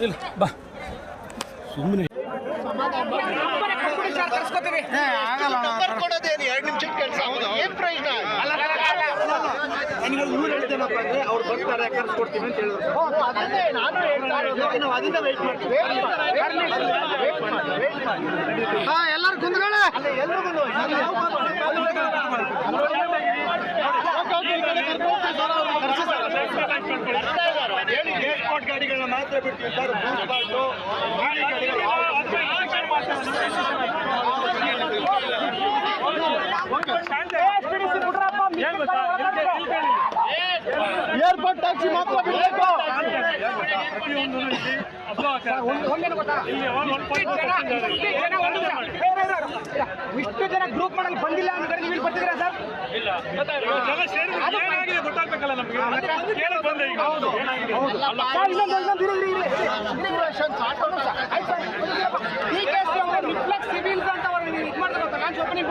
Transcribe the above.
ಇಲ್ಲ, ಬಾ. ಸುಮ್ಮನೆ ಎರಡು ನಿಮಿಷ ಕೆಲಸ ಏನ್ ಪ್ರಯೋಜನ ಅಂದ್ರೆ ಅವ್ರು ಬರ್ತಾರೆ ಅಂತ ಹೇಳಿದ್ರು ವೇಟ್ ಮಾಡ್ತೀವಿ ಎಲ್ಲರೂ ಕುಂದ್ಕೊಳ್ಳಿ ಹೇಳಿ ಏರ್ಪೋರ್ಟ್ ಗಾಡಿಗಳನ್ನ ಮಾತ್ರ ಬಿಡ್ತೀವಿ ಸರ್ ಬೂತ್ ಪಾಟು ಗಾಡಿಗಳು ಏರ್ಪೋರ್ಟ್ ಟ್ಯಾಕ್ಸಿ ಮಾತ್ರ ಬಿಡಬೇಕು ಇಷ್ಟು ಜನ ಗ್ರೂಪ್ ಮಾಡಲು ಬಂದಿಲ್ಲ ಅಂದ್ರೆ ನೀವು ಇಲ್ಲಿ ಬರ್ತಿದ್ದೀರಾ ಸರ್? ಏನಾಗಿದೆ ನಮಗೆ. ಕೇಳಕ್ ಬಂದೆ ಈಗ. ರಿಫ್ಲೆಕ್ಸ್ ಸಿವಿಲ್ಸ್ ಅಂತ ಅವ್ರು ಇದು ಮಾಡ್ತಾರೆ ಲಾಂಚ್ ಓಪನಿಂಗ್.